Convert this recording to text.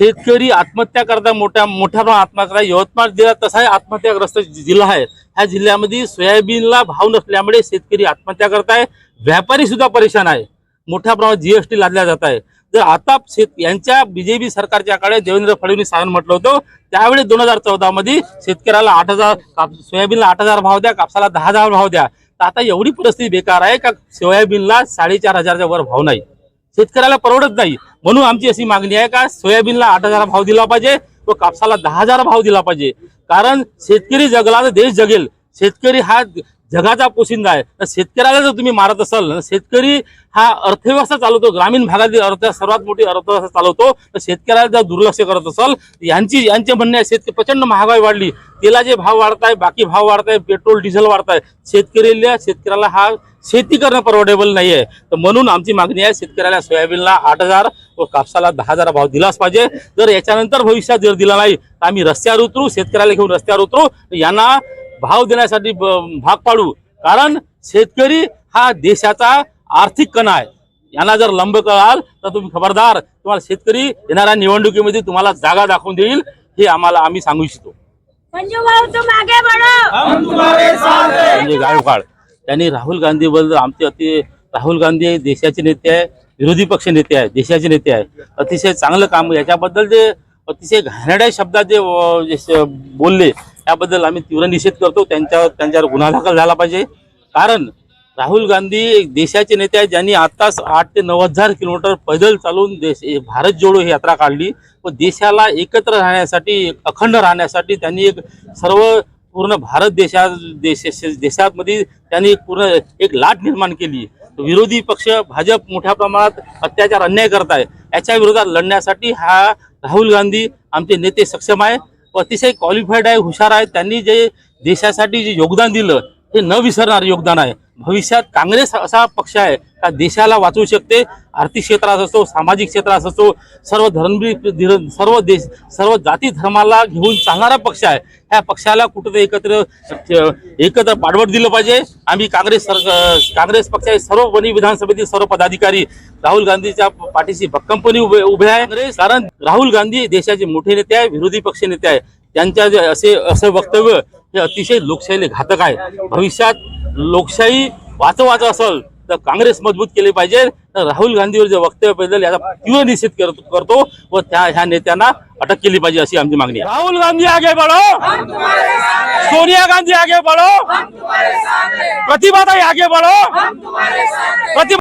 शेतकरी आत्महत्या करता मोठ्या मोठ्या प्रमाणात आत्महत्या करतात. यवतमाळ जिल्हा तसाही आत्महत्याग्रस्त जिल्हा आहे. ह्या जिल्ह्यामध्ये सोयाबीनला भाव नसल्यामुळे शेतकरी आत्महत्या करताय. व्यापारी सुद्धा परेशान आहे. मोठ्या प्रमाणात जीएसटी लादल्या जात आहे. जर आता शेत यांच्या बीजेपी सरकारच्या काळात देवेंद्र फडणवीस साहेबांनी म्हटलं होतं त्यावेळी दोन हजार चौदा मध्ये शेतकऱ्याला आठ हजार काप सोयाबीनला आठ हजार भाव द्या कापसाला दहा हजार भाव द्या. तर आता एवढी परिस्थिती बेकार आहे का सोयाबीनला साडेचार हजारच्या वर भाव नाही. शेतकऱ्याला परवडत नाही. म्हणून आमची अशी मागणी आहे का सोयाबीनला आठ हजार भाव दिला पाहिजे व कापसाला दहा हजार भाव दिला पाहिजे. कारण शेतकरी जगला तर देश जगेल. शेतकरी हा जगाचा पोशिंदा आहे. तर शेतकऱ्याला जर तुम्ही मारत असाल तर शेतकरी हा अर्थव्यवस्था चालवतो ग्रामीण भागातील अर्थ सर्वात मोठी अर्थव्यवस्था चालवतो तर शेतकऱ्याला जर दुर्लक्ष करत असाल यांची यांचे म्हणणे आहे शेतकरी प्रचंड महागाई वाढली तेलाचे भाव वाढत आहे बाकी भाव वाढत आहे पेट्रोल डिझेल वाढत आहे शेतकऱ्याला शेतकऱ्याला हा शेती करणं परवडेबल नाही आहे तर म्हणून आमची मागणी आहे शेतकऱ्याला सोयाबीनला आठ हजार व कापसाला दहा हजार भाव दिलाच पाहिजे. जर याच्यानंतर भविष्यात जर दिला नाही तर आम्ही रस्त्यावर उतरू शेतकऱ्याला घेऊन रस्त्यावर उतरू यांना भाव देण्यासाठी भाग पाडू. कारण शेतकरी हा देशाचा आर्थिक कणा आहे. यांना जर लंब कळाल तर तुम्ही खबरदार तुम्हाला शेतकरी येणाऱ्या निवडणुकीमध्ये तुम्हाला जागा दाखवून देईल हे आम्हाला आम्ही सांगू इच्छितो. संजू भाऊ तुम आगे बढ़ो. म्हणजे गायकवाड त्यांनी राहुल गांधी बद्दल आमचे अति राहुल गांधी देशाचे नेते आहे विरोधी पक्ष नेते आहे देशाचे नेते आहे. अतिशय चांगलं काम याच्याबद्दल जे अतिशय घाणेरड्या शब्दात जे बोलले त्याबद्दल आम्ही तीव्र निषेध करतो. त्यांच्यावर त्यांच्यावर गुन्हा दाखल झाला पाहिजे. कारण राहुल गांधी एक देशाचे नेते आहेत ज्यांनी आत्ताच आठ ते नऊ हजार किलोमीटर पैदल चालून देश भारत जोडो ही यात्रा काढली. व देशाला एकत्र राहण्यासाठी अखंड राहण्यासाठी त्यांनी एक सर्व पूर्ण भारत देशात देश देशामध्ये त्यांनी पूर्ण एक लाट निर्माण केली. विरोधी पक्ष भाजप मोठ्या प्रमाणात अत्याचार अन्याय करत आहे. याच्या विरोधात लढण्यासाठी हा राहुल गांधी आमचे नेते सक्षम आहे. अतिशय क्वालिफाईड आहे हुशार आहे. त्यांनी जे देशासाठी जे योगदान दिलं हे न विसरणार योगदान आहे. भविष्यात काँग्रेस असा पक्ष आहे का देशाला वाचवू शकते? आर्थिक क्षेत्रात असो सामाजिक क्षेत्रात असो सर्व धर्म सर्व देश सर्व जाती धर्माला घेऊन चालणारा पक्ष आहे. ह्या पक्षाला कुठेतरी एकत्र एकत्र पाठबळ दिलं पाहिजे. आम्ही काँग्रेस सर काँग्रेस पक्षाचे सर्व वणी विधानसभेतील सर्व पदाधिकारी राहुल गांधीच्या पाठीशी भक्कमपणे उभे उभे आहे. काँग्रेस कारण राहुल गांधी देशाचे मोठे नेते आहे विरोधी पक्ष नेते आहे. त्यांच्या असे असं वक्तव्य हे अतिशय लोकशाहीला घातक आहे. भविष्यात लोकशाही वाचवायचं असेल तर काँग्रेस मजबूत केली पाहिजे. तर राहुल गांधीवर जे वक्तव्यबद्दल याचा तीव्र निषेध करतो करतो व त्या ह्या नेत्यांना अटक केली पाहिजे अशी आमची मागणी आहे. राहुल गांधी आगे बढ़ो. सोनिया गांधी आगे बढ़ो. प्रतिभा ताई आगे बढ़ो. प्रतिभा